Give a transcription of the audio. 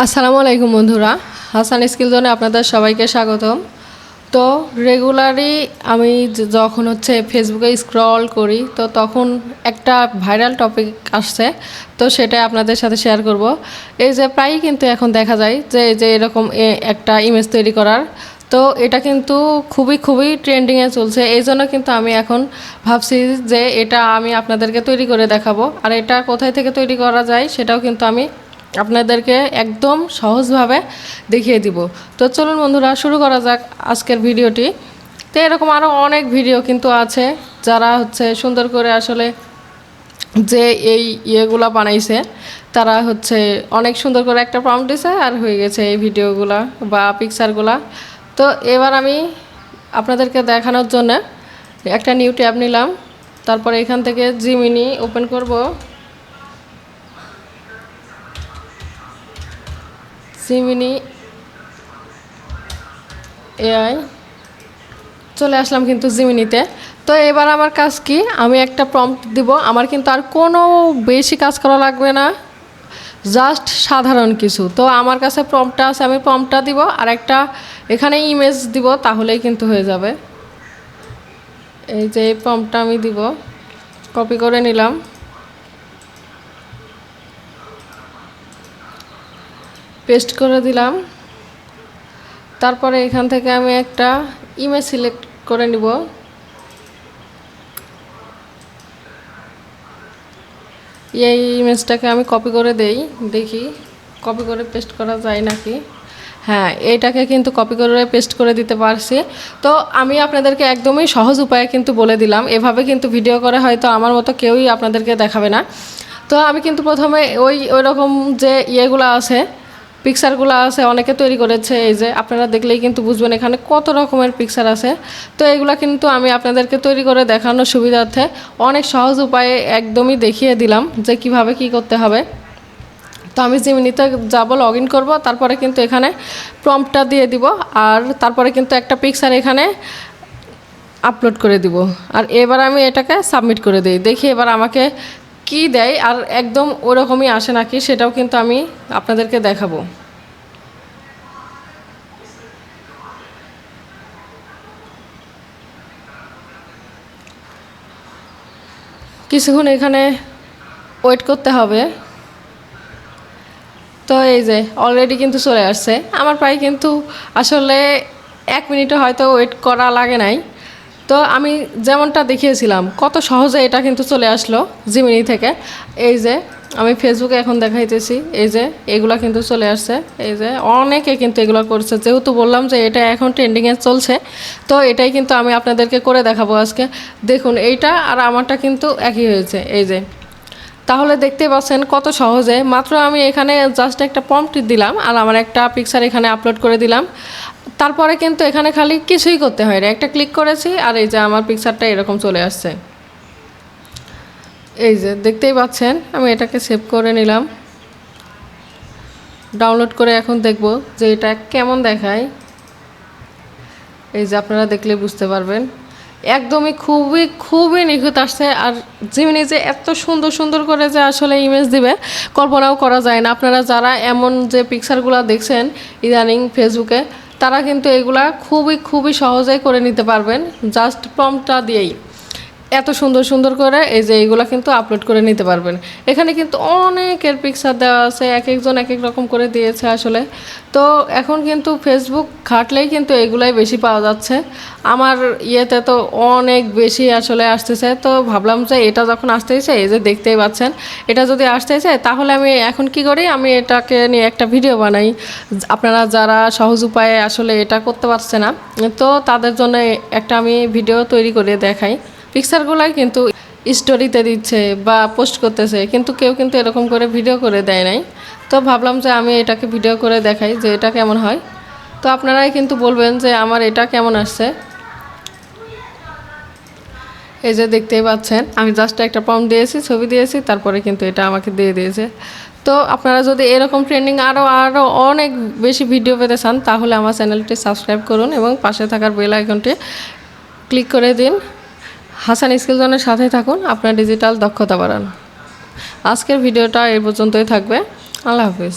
আসসালামু আলাইকুম বন্ধুরা। হাসান স্কিল জোনে আপনাদের সবাইকে স্বাগতম। তো রেগুলারই আমি যখন হচ্ছে ফেসবুকে স্ক্রল করি, তো তখন একটা ভাইরাল টপিক আসছে, তো সেটা আপনাদের সাথে শেয়ার করব। এই যে প্রায়ই কিন্তু এখন দেখা যায় যে যে এরকম একটা ইমেজ তৈরি করার, তো এটা কিন্তু খুবই খুবই ট্রেন্ডিংয়ে চলছে। এই জন্য কিন্তু আমি এখন ভাবছি যে এটা আমি আপনাদেরকে তৈরি করে দেখাবো। আর এটা কোথায় থেকে তৈরি করা যায় সেটাও কিন্তু আমি আপনাদেরকে একদম সহজভাবে দেখিয়ে দিব। তো চলুন বন্ধুরা, শুরু করা যাক আজকের ভিডিওটি। তো এরকম আরও অনেক ভিডিও কিন্তু আছে যারা হচ্ছে সুন্দর করে আসলে যে এই ইয়েগুলা বানাইছে, তারা হচ্ছে অনেক সুন্দর করে একটা প্রম্পট দিছে আর হয়ে গেছে এই ভিডিওগুলা বা পিকচারগুলা তো এবার আমি আপনাদেরকে দেখানোর জন্য একটা নিউ ট্যাব নিলাম। তারপরে এখান থেকে জিমিনি ওপেন করব। জিমিনি এআই চলে আসলাম কিন্তু জিমিনিতে তো এবার আমার কাজ কি? আমি একটা প্রম্পট দিব। আমার কিন্তু আর কোনো বেশি কাজ করা লাগবে না। জাস্ট সাধারণ কিছু। তো আমার কাছে প্রম্পটটা আছে, আমি প্রম্পটটা দিব। আর একটা এখানে ইমেজ দিব, তাহলেই কিন্তু হয়ে যাবে। এই যে এই প্রম্পটটা আমি দিব। কপি করে নিলাম। পেস্ট করে দিলাম। তারপরে এখান থেকে আমি একটা ইমেজ সিলেক্ট করে নিব। এই ইমেজটাকে আমি কপি করে দেই, দেখি কপি করে পেস্ট করা যায় নাকি? হ্যাঁ এইটাকে কিন্তু কপি করে পেস্ট করে দিতে পারছি। তো আমি আপনাদেরকে একদমই সহজ উপায়ে কিন্তু বলে দিলাম। এভাবে কিন্তু ভিডিও করে হয়তো আমার মতো কেউই আপনাদেরকে দেখাবে না। তো আমি কিন্তু প্রথমে ওই ওই রকম যে ইয়েগুলো আছে পিকচারগুলো আছে, অনেকে তৈরি করেছে, এই যে আপনারা দেখলেই কিন্তু বুঝবেন এখানে কত রকমের পিকচার আছে। তো এগুলো কিন্তু আমি আপনাদেরকে তৈরি করে দেখানোর সুবিধার্থে অনেক সহজ উপায়ে একদমই দেখিয়ে দিলাম যে কীভাবে কি করতে হবে। তো আমি জিমিনিতে যাব লগ ইন করব, তারপরে কিন্তু এখানে প্রম্পটটা দিয়ে দিব, আর তারপরে কিন্তু একটা পিকচার এখানে আপলোড করে দিব। আর এবার আমি এটাকে সাবমিট করে দিই। দেখি এবার আমাকে কি দেয় আর একদম ওরকমই আসে নাকি সেটাও কিন্তু আমি আপনাদেরকে দেখাবো। কিছুক্ষণ এখানে ওয়েট করতে হবে। তো এই যে অলরেডি কিন্তু চলে আসছে। আমার প্রায় কিন্তু আসলে এক মিনিটও হয়তো ওয়েট করা লাগে নাই। তো আমি যেমনটা দেখিয়েছিলাম, কত সহজে এটা কিন্তু চলে আসলো জিমিনি থেকে। এই যে, আমি ফেসবুকে এখন দেখাইতেছি, এই যে, এগুলা কিন্তু চলে আসছে। এই যে, অনেকে কিন্তু এগুলো করছে। যেহেতু বললাম যে এটা এখন ট্রেন্ডিংয়ে চলছে, তো এটাই কিন্তু আমি আপনাদেরকে করে দেখাবো আজকে। দেখুন, এইটা আর আমারটা কিন্তু একই হয়েছে। এই যে তাহলে দেখতে পাচ্ছেন কত সহজে। মাত্র আমি এখানে জাস্ট একটা পম্পটি দিলাম আর আমার একটা পিকচার এখানে আপলোড করে দিলাম। তারপরে কিন্তু এখানে খালি কিছুই করতে হয় না। একটা ক্লিক করেছি আর এই যে আমার পিকচারটা এরকম চলে আসছে। এই যে দেখতেই পাচ্ছেন, আমি এটাকে সেভ করে নিলাম। ডাউনলোড করে এখন দেখব যে এটা কেমন দেখায়। এই যে আপনারা দেখলে বুঝতে পারবেন। একদমই খুবই খুবই নিখুঁত আসছে আর জিমিনি যে এত সুন্দর সুন্দর করে যে আসলে ইমেজ দিবে, কল্পনাও করা যায় না। আপনারা যারা এমন যে পিকচারগুলো দেখছেন ইদানিং ফেসবুকে, তারা কিন্তু এগুলা খুবই খুবই সহজেই করে নিতে পারবেন। জাস্ট প্রমটা দিয়েই। এত সুন্দর সুন্দর করে এই যে এইগুলো কিন্তু আপলোড করে নিতে পারবেন। এখানে কিন্তু অনেকের পিকচার দেওয়া আছে, এক একজন এক এক রকম করে দিয়েছে আসলে। তো এখন কিন্তু ফেসবুক ঘাটলেই কিন্তু এগুলাই বেশি পাওয়া যাচ্ছে। আমার ইয়েতে তো অনেক বেশি আসলে আসতেছে। তো ভাবলাম যে এটা যখন আসতে আসতেছে এই যে দেখতেই পাচ্ছেন, এটা যদি আসতেছে তাহলে আমি এখন কি করি? আমি এটাকে নিয়ে একটা ভিডিও বানাই। আপনারা যারা সহজ উপায়ে আসলে এটা করতে পারছে না, তো তাদের জন্য একটা আমি ভিডিও তৈরি করে দেখাই। পিকচারগুলাই কিন্তু স্টোরিতে দিচ্ছে বা পোস্ট করতেছে, কিন্তু কেউ কিন্তু এরকম করে ভিডিও করে দেয় নাই। তো ভাবলাম যে আমি এটাকে ভিডিও করে দেখাই যে এটা কেমন হয়। তো আপনারাই কিন্তু বলবেন যে আমার এটা কেমন আসছে। এই যে দেখতেই পাচ্ছেন, আমি জাস্ট একটা পম দিয়েছি, ছবি দিয়েছি, তারপরে কিন্তু এটা আমাকে দিয়ে দিয়েছে। তো আপনারা যদি এরকম ট্রেন্ডিং আরও আরও অনেক বেশি ভিডিও পেতে চান, তাহলে আমার চ্যানেলটি সাবস্ক্রাইব করুন এবং পাশে থাকার বেল আইকনটি ক্লিক করে দিন। হাসান স্কিল জোনের সাথে থাকুন, আপনার ডিজিটাল দক্ষতা বাড়ান। আজকের ভিডিওটা এই পর্যন্তই থাকবে। আল্লাহ হাফিজ।